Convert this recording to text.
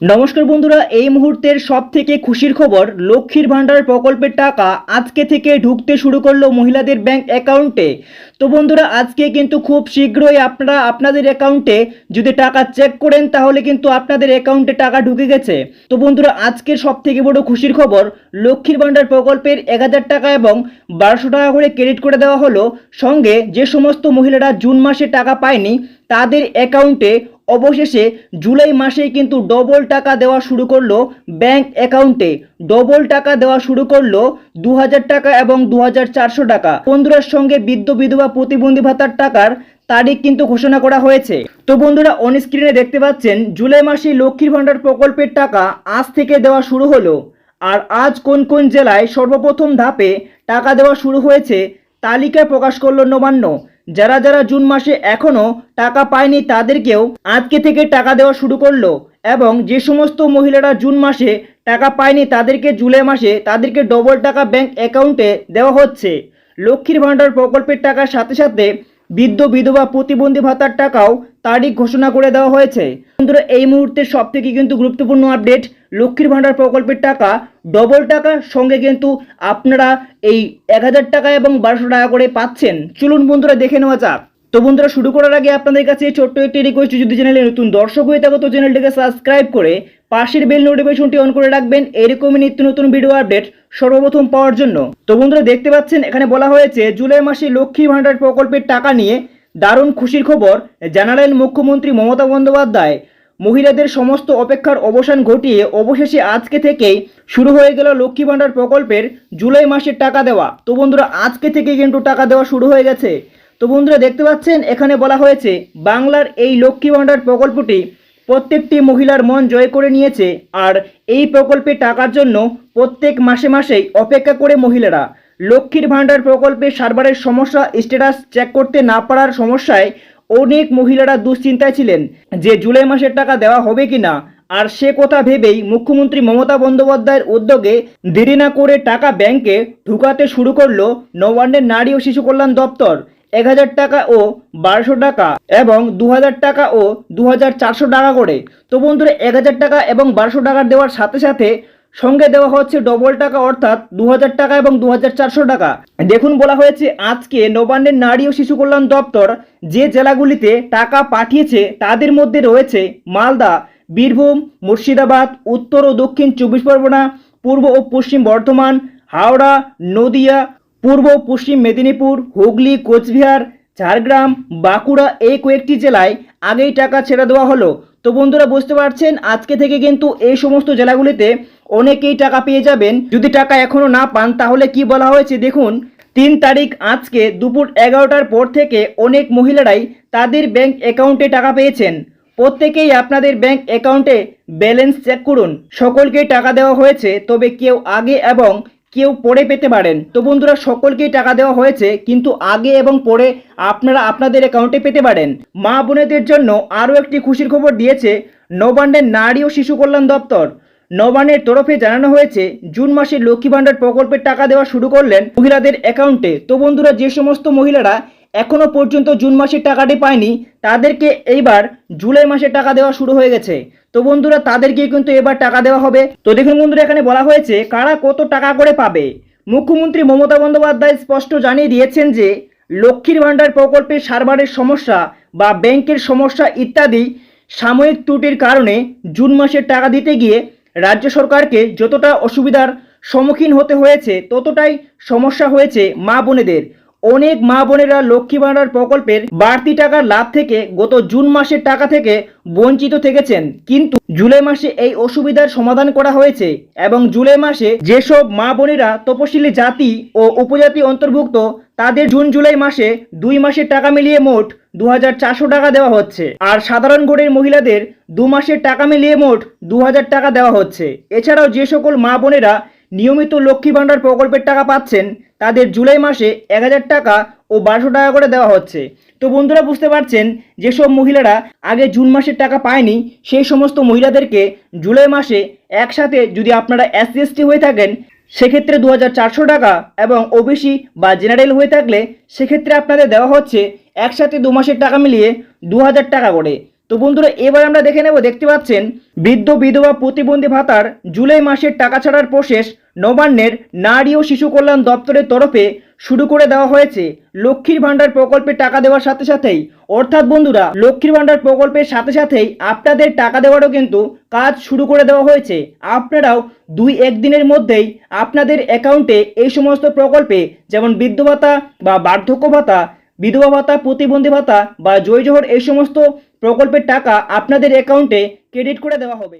নমস্কার বন্ধুরা, এই মুহূর্তের সব থেকে খুশির খবর, লক্ষ্মীর ভাণ্ডার প্রকল্পের টাকা আজকে থেকে ঢুকতে শুরু করল মহিলাদের ব্যাংক অ্যাকাউন্টে। তো বন্ধুরা, আজকে কিন্তু খুব শীঘ্রই আপনারা আপনাদের অ্যাকাউন্টে যদি টাকা চেক করেন, তাহলে কিন্তু আপনাদের অ্যাকাউন্টে টাকা ঢুকে গেছে। তো বন্ধুরা, আজকের সব থেকে বড় খুশির খবর, লক্ষ্মীর ভাণ্ডার প্রকল্পের এক হাজার টাকা এবং বারোশো টাকা করে ক্রেডিট করে দেওয়া হলো। সঙ্গে যে সমস্ত মহিলারা জুন মাসে টাকা পায়নি, তাদের অ্যাকাউন্টে অবশেষে জুলাই মাসেই কিন্তু ডবল টাকা দেওয়া শুরু করল ব্যাংক অ্যাকাউন্টে ডবল টাকা দেওয়া শুরু করল দু হাজার টাকা এবং দু হাজার চারশো টাকা। বন্ধুরার সঙ্গে বৃদ্ধ বিধবা প্রতিবন্ধী ভাতার টাকার তারিখ কিন্তু ঘোষণা করা হয়েছে। তো বন্ধুরা অন স্ক্রিনে দেখতে পাচ্ছেন, জুলাই মাসে লক্ষ্মীর ভাণ্ডার প্রকল্পের টাকা আজ থেকে দেওয়া শুরু হলো। আর আজ কোন কোন জেলায় সর্বপ্রথম ধাপে টাকা দেওয়া শুরু হয়েছে তালিকা প্রকাশ করল নবান্ন। যারা যারা জুন মাসে এখনও টাকা পায়নি তাদেরকেও আজকে থেকে টাকা দেওয়া শুরু করল এবং যে সমস্ত মহিলারা জুন মাসে টাকা পায়নি তাদেরকে জুলাই মাসে তাদেরকে ডবল টাকা ব্যাংক অ্যাকাউন্টে দেওয়া হচ্ছে। লক্ষ্মীর ভাণ্ডার প্রকল্পের টাকার সাথে সাথে বৃদ্ধ বিধবা প্রতিবন্ধী ভাতার টাকাও তারিখ ঘোষণা করে দেওয়া হয়েছে। বন্ধুরা, এই মুহূর্তে সব থেকে কিন্তু গুরুত্বপূর্ণ আপডেট লক্ষ্মীর ভাণ্ডার প্রকল্পের টাকা, ডবল টাকা সঙ্গে কিন্তু আপনারা এই এক হাজার টাকা এবং বারোশো টাকা করে পাচ্ছেন। চলুন বন্ধুরা, দেখে নেওয়া যাক। তো বন্ধুরা, শুরু করার আগে আপনাদের কাছে ছোট্ট একটি রিকোয়েস্ট যদি চ্যানেলে নতুন দর্শক হয়ে থাকো, তো চ্যানেলটিকে সাবস্ক্রাইব করে পাশের বেল নোটিফিকেশনটি অন করে রাখবেন। এরকমই নিত্য নতুন ভিডিও আপডেট সর্বপ্রথম পাওয়ার জন্য। তো বন্ধুরা, দেখতে পাচ্ছেন, এখানে বলা হয়েছে, জুলাই মাসে লক্ষ্মী ভাণ্ডার প্রকল্পের টাকা নিয়ে দারুণ খুশির খবর। জানালেন মুখ্যমন্ত্রী মমতা বন্দ্যোপাধ্যায়। মহিলাদের সমস্ত অপেক্ষার অবসান ঘটিয়ে অবশেষে আজকে থেকেই শুরু হয়ে গেল লক্ষ্মী ভাণ্ডার প্রকল্পের জুলাই মাসের টাকা দেওয়া। তো বন্ধুরা, আজকে থেকে কিন্তু টাকা দেওয়া শুরু হয়ে গেছে। তো বন্ধুরা, দেখতে পাচ্ছেন, এখানে বলা হয়েছে, বাংলার এই লক্ষ্মী ভাণ্ডার প্রকল্পটি প্রত্যেকটি মহিলার মন জয় করে নিয়েছে আর এই প্রকল্পে টাকার জন্য প্রত্যেক মাসে মাসেই অপেক্ষা করে মহিলারা। লক্ষ্মীর ভাণ্ডার প্রকল্পে সার্ভারের সমস্যা, স্ট্যাটাস চেক করতে না পারার সমস্যায় অনেক মহিলারা দুশ্চিন্তায় ছিলেন যে জুলাই মাসের টাকা দেওয়া হবে কিনা। আর সে কথা ভেবেই মুখ্যমন্ত্রী মমতা বন্দ্যোপাধ্যায়ের উদ্যোগে দেরি না করে টাকা ব্যাংকে ঢুকাতে শুরু করল নবান্নের নারী ও শিশু কল্যাণ দপ্তর। এক হাজার টাকা ও বারোশো টাকা এবং দু হাজার টাকা ও দু হাজার চারশো টাকা করে। তো বন্ধুরা, এক হাজার টাকা এবং বারোশো টাকা দেওয়ার সাথে সাথে সঙ্গে দেওয়া হচ্ছে ডবল টাকা, অর্থাৎ দু হাজার টাকা এবং দু হাজার চারশো টাকা। দেখুন, বলা হয়েছে আজকে নবান্নের নারী ও শিশু কল্যাণ দপ্তর যে জেলাগুলিতে টাকা পাঠিয়েছে, তাদের মধ্যে রয়েছে মালদা, বীরভূম, মুর্শিদাবাদ, উত্তর ও দক্ষিণ চব্বিশ পরগনা, পূর্ব ও পশ্চিম বর্ধমান, হাওড়া, নদিয়া পূর্ব পশ্চিম মেদিনীপুর, হুগলি, কোচবিহার, ঝাড়গ্রাম, বাঁকুড়া এই কয়েকটি জেলায় আগেই টাকা ছেড়ে দেওয়া হলো। তো বন্ধুরা, বুঝতে পারছেন? আজকে থেকে কিন্তু এই সমস্ত জেলাগুলিতে অনেকেই টাকা পেয়ে যাবেন। যদি টাকা এখনও না পান, তাহলে কি বলা হয়েছে দেখুন? তিন তারিখ আজকে দুপুর এগারোটার পর থেকে অনেক মহিলারাই তাদের ব্যাংক অ্যাকাউন্টে টাকা পেয়েছেন। প্রত্যেকেই আপনাদের ব্যাংক অ্যাকাউন্টে ব্যালেন্স চেক করুন। সকলকেই টাকা দেওয়া হয়েছে, তবে কেউ আগে এবং কেউ পরে পেতে পারেন। তো বন্ধুরা, সকলকেই টাকা দেওয়া হয়েছে, কিন্তু আগে এবং পরে আপনারা আপনাদের অ্যাকাউন্টে পেতে পারেন। মা বোনেদের জন্য আরও একটি খুশির খবর দিয়েছে নবান্নের নারী ও শিশু কল্যাণ দপ্তর। নবান্নের তরফে জানানো হয়েছে, জুন মাসে লক্ষ্মী ভাণ্ডার প্রকল্পের টাকা দেওয়া শুরু করলেন মহিলাদের অ্যাকাউন্টে তো বন্ধুরা, যে সমস্ত মহিলারা এখনও পর্যন্ত জুন মাসের টাকাটি পায়নি, তাদেরকে এইবার জুলাই মাসের টাকা দেওয়া শুরু হয়ে গেছে। তো বন্ধুরা তাদেরকে কিন্তু এবার টাকা দেওয়া হবে। তো দেখুন বন্ধুরা, এখানে বলা হয়েছে, কারা কত টাকা করে পাবে? মুখ্যমন্ত্রী মমতা বন্দ্যোপাধ্যায় স্পষ্ট জানিয়ে দিয়েছেন যে, লক্ষ্মীর ভাণ্ডার প্রকল্পে সার্ভারের সমস্যা বা ব্যাংকের সমস্যা ইত্যাদি সাময়িক ত্রুটির কারণে জুন মাসের টাকা দিতে গিয়ে রাজ্য সরকারকে যতটা অসুবিধার সম্মুখীন হতে হয়েছে, ততটাই সমস্যা হয়েছে মা বোনেদের। অনেক মা বোনেরা লক্ষ্মী ভাণ্ডার প্রকল্পের বাড়তি টাকার লাভ থেকে গত জুন মাসের টাকা থেকে বঞ্চিত থেকেছেন। কিন্তু জুলাই মাসে এই অসুবিধার সমাধান করা হয়েছে এবং জুলাই মাসে যেসব মা বোনেরা তপশিলি জাতি ও উপজাতি অন্তর্ভুক্ত, তাদের জুন জুলাই মাসে দুই মাসের টাকা মিলিয়ে মোট দু হাজার চারশো টাকা দেওয়া হচ্ছে। আর সাধারণ গড়ের মহিলাদের দু মাসের টাকা মিলিয়ে মোট দু হাজার টাকা দেওয়া হচ্ছে। এছাড়াও যে সকল মা বোনেরা নিয়মিত লক্ষ্মী ভাণ্ডার প্রকল্পের টাকা পাচ্ছেন, তাদের জুলাই মাসে এক হাজার টাকা ও বারোশো টাকা করে দেওয়া হচ্ছে। তো বন্ধুরা, বুঝতে পারছেন, যেসব মহিলারা আগে জুন মাসের টাকা পায়নি, সেই সমস্ত মহিলাদেরকে জুলাই মাসে একসাথে যদি আপনারা এসসি এসটি হয়ে থাকেন, সেক্ষেত্রে দু হাজার চারশো টাকা এবং ওবিসি বা জেনারেল হয়ে থাকলে, সেক্ষেত্রে আপনাদের দেওয়া হচ্ছে একসাথে দু মাসের টাকা মিলিয়ে দু হাজার টাকা করে। তো বন্ধুরা, এবার আমরা দেখে নেব, দেখতে পাচ্ছেন, বৃদ্ধ বিধবা প্রতিবন্ধী ভাতার জুলাই মাসের টাকা ছাড়ার প্রসেস নবান্নের নারী ও শিশু কল্যাণ দপ্তরের তরফে শুরু করে দেওয়া হয়েছে। লক্ষ্মীর ভাণ্ডার প্রকল্পে টাকা দেওয়ার সাথে সাথেই, অর্থাৎ বন্ধুরা, লক্ষ্মীর ভাণ্ডার প্রকল্পের সাথে সাথেই আপনাদের টাকা দেওয়ারও কিন্তু কাজ শুরু করে দেওয়া হয়েছে। আপনারাও দুই একদিনের মধ্যেই আপনাদের অ্যাকাউন্টে এই সমস্ত প্রকল্পে, যেমন বৃদ্ধ ভাতা বা বার্ধক্য ভাতা, বিধবা ভাতা, প্রতিবন্ধী ভাতা বা জয় জোহর এই সমস্ত প্রকল্পের টাকা আপনাদের অ্যাকাউন্টে ক্রেডিট করে দেওয়া হবে।